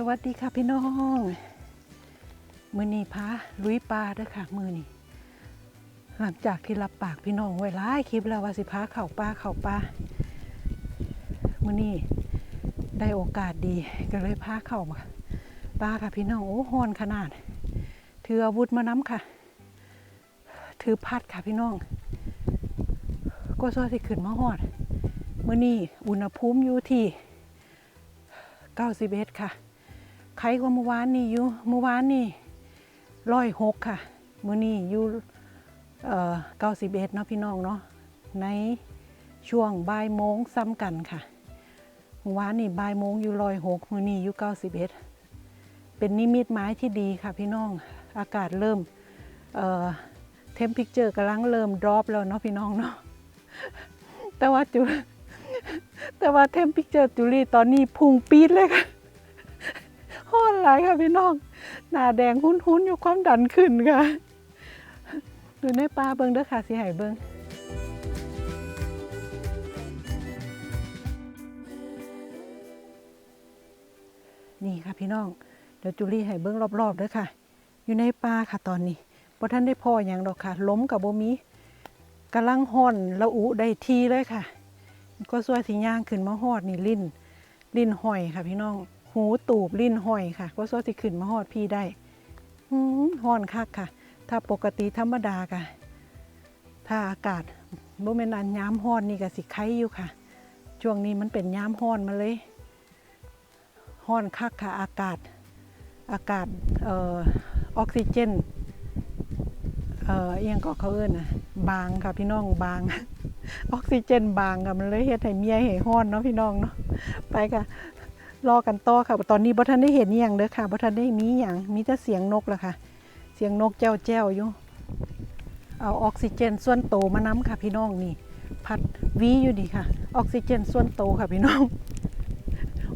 สวัสดีค่ะพี่น้อง มือนี้พาลุยปลาด้วยค่ะมือนีหลังจากที่รับปากพี่น้องไว้หลายคลิปแล้วว่าสิพาเข่าปลาเข่าปลามือนีได้โอกาสดีก็เลยพาเข่ามาปลาค่ะพี่น้องโอ้ฮอนขนาดถืออาวุธมาน้ำค่ะ ถือพัดค่ะพี่น้อง ก็ซอสิขึ้นมาฮอดมือนีอุณหภูมิอยู่ที่91ค่ะ ใครก็เมื่อวานนี่อยู่เมื่อวานนี่ร้อยหกค่ะมื้อนี้อยู่เอ่อ91เนาะพี่น้องเนาะในช่วงบ่ายโมงซ้ำกันค่ะเมื่อวานนี่บ่ายโมงอยู่ร้อยหกมื้อนี้อยู่91เอ็ดเป็นนิมิตหมายที่ดีค่ะพี่น้องอากาศเริ่มเอ่อเทมพิกเจอร์กำลังเริ่มดรอปแล้วเนาะพี่น้องเนาะแต่ว่าจุแต่ว่าเทมพิกเจอร์จุลีตอนนี้พุ่งปี๊ดเลยค่ะ ลายค่ะพี่น้อง หน้าแดงหุ้นๆ อยู่ความดันขึ้นค่ะ ดูในปลาเบิงเด้อค่ะสิหายเบิงนี่ค่ะพี่น้อง เดี๋ยวจุลี่ให้เบิ้งรอบๆเด้อค่ะ อยู่ในป่าค่ะตอนนี้พอท่านได้พ่ออย่างดอกค่ะ ล้มกับโบมีกำลังห่อนละอุได้ทีเลยค่ะ ก็สวยสีย่างขึ้นมาหอดนี่ลิ้น ลิ้นหอยค่ะพี่น้อง หูตูบลิ้นหอยค่ะก็สวสิขึ้นมาหอดพี่ได้หืมห่อนคักค่ะ ถ้าปกติธรรมดาค่ะ ถ้าอากาศบ่แม่นอันย้ำห้อนนี่ก็สิไข่อยู่ค่ะ ช่วงนี้มันเป็นย้ำห้อนมาเลยห้อนคักค่ะอากาศ อากาศออกซิเจนเอ่อเอียงก็เขาเอิ้นนะบางค่ะพี่น้องบาง ออกซิเจนบางค่ะมันเลยเฮ็ดให้เมียให้ห้อนเนาะพี่น้องเนาะไปค่ะ รอกันต่อค่ะตอนนี้บ่ทันได้เห็นอย่างเด้อค่ะบ่ทันได้มีหยังมีแต่เสียงนกแหละค่ะ เสียงนกแจ้วแจ้วอยู่เอาออกซิเจนส่วนโตมาน้ำค่ะพี่น้องนี่ พัดวีอยู่ดีค่ะ ออกซิเจนส่วนโตค่ะพี่น้อง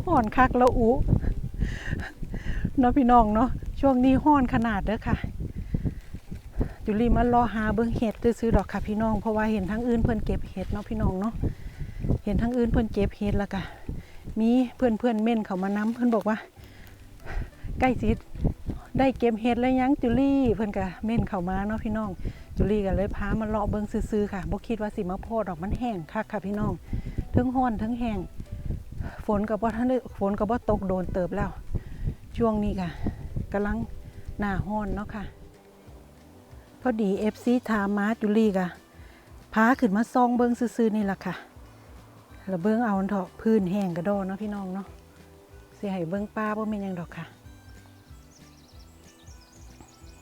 ห้อนคักแล้วอุเนาะพี่น้องเนาะช่วงนี้ห้อนขนาดเด้อค่ะจุลีมารอหาเบิ่งเห็ดซื้อดอกค่ะพี่น้องเพราะว่าเห็นทั้งอื่นเพิ่นเก็บเห็ดเนาะพี่น้องเนาะเห็นทั้งอื่นเพิ่นเก็บเห็ดแล้วก็ มีเพื่อนเพื่อนเม่นเขามานํเพิ่อนบอกว่า ใกล้สิได้เก็บเห็ดแล้วยังจุลี่เพิ่อนก็เม่นเขามาเนาะพี่น้อง จุลี่ก็เลยพามาเลาะเบิ่งซื้อๆค่ะบ่คิดว่าสิมาโพดดอกมันแห้งคักค่ะพี่น้องทั้งร้อนทั้งแห้งฝนก็บ่ทันได้ฝนก็บ่ตกโดนเติบแล้ว ช่วงนี้ค่ะกำลังหน้าร้อนเนาะค่ะพอดีเอฟซีถามมาจุลีกะพาขึ้นมาซองเบิ้งซื่อๆนี่แหละค่ะ แล้วเบิ้งเอาเถอะพื้นแห้งกระโดดเนาะพี่น้องเนาะเสียให้เบิ้องป้าบ่แม่นยังดอกค่ะ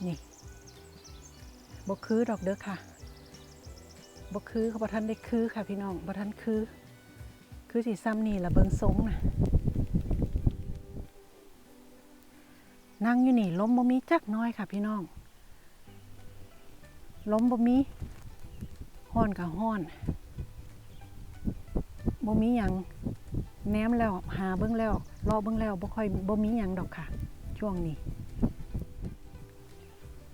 นี่บ่คือดอกเด้อค่ะบ่คือเขาบ่ทันได้คือค่ะพี่น้องบ่ทันคือ คือสิซ้ำนี่ละเบิงทรงน่ะนั่งอยู่นี่ล้มบ่มีจักน้อยค่ะพี่น้องล้มบ่มีห้อนกับห้อน บ่มีหยังแนมแล้วหาเบิ่งแล้วรอเบิ่งแล้วบ่ค่อยบ่มีหยังดอกค่ะ ช่วงนี้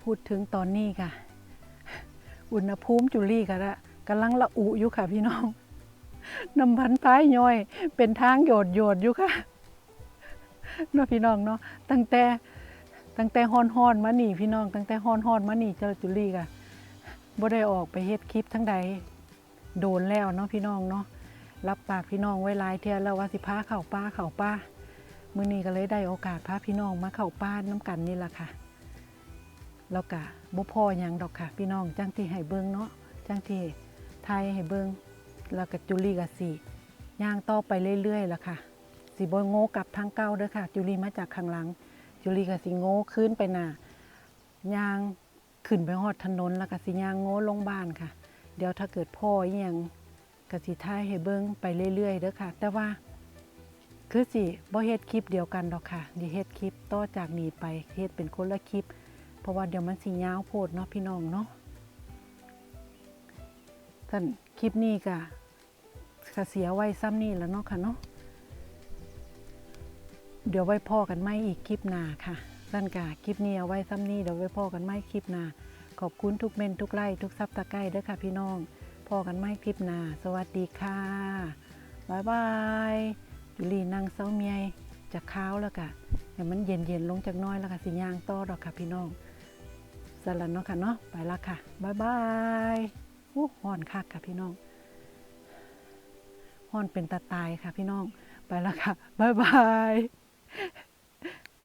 พูดถึงตอนนี้ค่ะ อุณหภูมิจุลี่ก็ละกำลังละอุอยู่ค่ะพี่น้องน้ำพันท้ายย่อย เป็นทางโยดโยดอยู่ค่ะเนาะพี่น้องเนาะตั้งแต่ตั้งแต่ฮอนฮอนมานี่พี่น้อง ตั้งแต่ฮอนฮอนมานี่เจ้าจุลี่ค่ะบ่ได้ออกไปเฮ็ดคลิปทั้งใดโดนแล้วเนาะพี่น้องเนาะ รับปากพี่น้องไว้หลายเที่ยแล้วว่าสิพาเข้าป่าเข้าป่ามื้อนี้ก็เลยได้โอกาสพาพี่น้องมาเข้าป่าน้ำกันนี่ล่ะค่ะแล้วก็บ่พอหยังดอกค่ะ พี่น้องจังที่ให้เบิ่งเนาะจังที่ไทยให้เบิ่งแล้วก็จุลีก็สิย่างต่อไปเรื่อยๆล่ะค่ะสิบ่โง่กลับทางเก่าเด้อค่ะ จุลีมาจากข้างหลัง จุลีก็สิโง่ขึ้นไปหน้าย่างขึ้นไปฮอดถนนแล้วก็สิย่างโง่ลงบ้านค่ะ เดี๋ยวถ้าเกิดพ่ออีหยัง ก็สิท้ายให้เบิ่งไปเรื่อยๆเด้อค่ะ แต่ว่าคือสิบ่เฮ็ดคลิปเดียวกันดอกค่ะเดี๋ยวเฮ็ดคลิปต่อจากนี้ไปเฮ็ดเป็นคนละคลิป เพราะว่าเดี๋ยวมันสิยาวโพดเนาะพี่น้องเนาะท่านคลิปนี้ก็ก็เสียไว้ซ้ำนี่แล้วเนาะค่ะเนาะเดี๋ยวไว้พ่อกันไม่อีกคลิปหน้าค่ะสั้นกาคลิปนี้เอาไว้ซ้ำนี้เดี๋ยวไว้พ่อกันไม่คลิปหน้าขอบคุณทุกเมนทุกไล่ทุกซับตะไคร้ด้วยค่ะพี่น้อง พอกันไม่คลิปหน้า สวัสดีค่ะบายบายจุลีนางเซาเมียจะข้าวแล้วก็ให้มันเย็นๆลงจากน้อยแล้วก็สิย่างต่อดอกค่ะพี่น้องสลันเนาะค่ะเนาะไปละค่ะบายบายอู้ฮ้อนคักค่ะพี่น้องฮ้อนเป็นตาตายค่ะพี่น้องไปละค่ะบายบาย